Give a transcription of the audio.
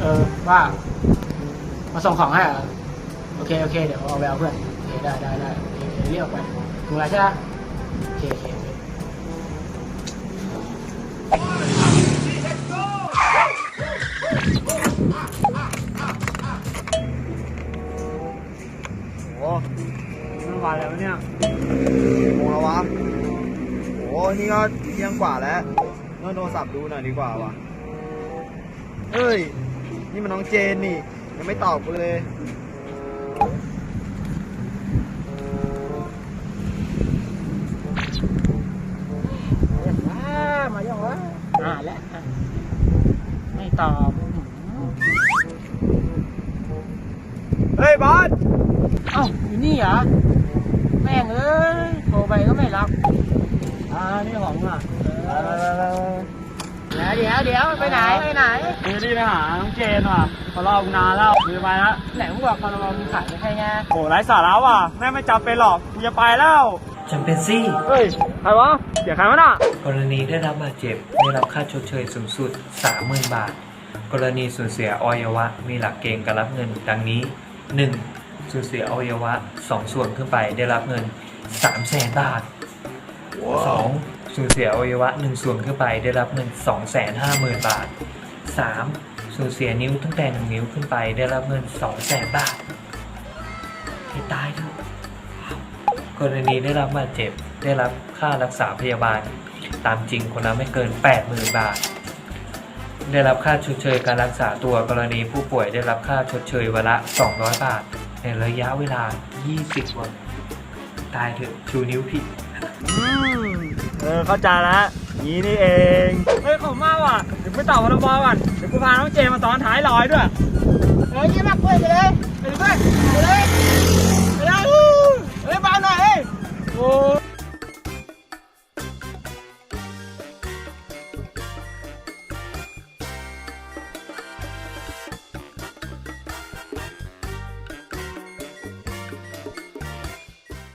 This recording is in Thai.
เออว่า มาส่งของให้เหรอโอเค โอเค เดี๋ยวเอาไปเอาเพื่อน โอเค ได้ได้ได้โอเคเดี๋ยวเรียกออกไปถูกแล้วใช่ไหมโอเคโอเคโอเคโอ้มันวันแล้วเนี่ยโมงแล้ววะ โอ้นี่ก็เที่ยงกว่าแล้วเลื่อนโทรศัพท์ดูหน่อยดีกว่าวะ เฮ้ย นี่มันน้องเจนนี่ ยังไม่ตอบกูเลยอ่ามายังวะอ่าแล้วอะไม่ตอบเฮ้ยบอสเอ้าอยู่นี่เหรอ แม่งเอ้ย โทรไปก็ไม่รับ อ่า นี่ของอะเดี๋ยว เดี๋ยวเดี๋ยวไปไหนไปไหนคือที่ไปหาน้องเจนว่ะเขารอกูนานแล้วคือไปแล้วไหนมึงบอกคอนโดมีขายไม่ใช่ไงโหไร้สาระว่ะแม่ไม่จำเป็นหรอกกูจะไปแล้วจำเป็นสิเฮ้ยใครวะเสียใครวะน่ะกรณีได้รับบาดเจ็บได้รับค่าชดเชยสูงสุด 30,000 บาท กรณีสูญเสียอวัยวะมีหลักเกณฑ์การรับเงินดังนี้ 1. สูญเสียอวัยวะ 2 ส่วนขึ้นไปได้รับเงิน 300,000 บาท 2. สูญเสียอวัยวะ 1 ส่วนขึ้นไปได้รับเงิน 250,000 บาท 3. สูญเสียนิ้วตั้งแต่ 1 นิ้วขึ้นไปได้รับเงิน200,000 บาทให้ตายเถอะกรณีได้รับบาดเจ็บได้รับค่ารักษาพยาบาล ตามจริงคนละไม่เกิน 80,000 บาท ได้รับค่าชดเชยการรักษาตัวกรณีผู้ป่วยได้รับค่าชดเชยวันละ 200 บาท ในระยะเวลา 20 วัน ตายเถอะชูนิ้วผิด เออเข้าใจแล้วนี้นี่เองเฮ้ยขอบมากว่ะเดี๋ยวไปต่อวอลเลย์บอลก่อนเดี๋ยวกูพาน้องเจมาตอนท้ายลอยด้วยเฮ้ยยี่มากเว้ยไปเลยไปเลยไปเลยไปเลยไปเลยเบาหน่อยเฮ้ยโอ้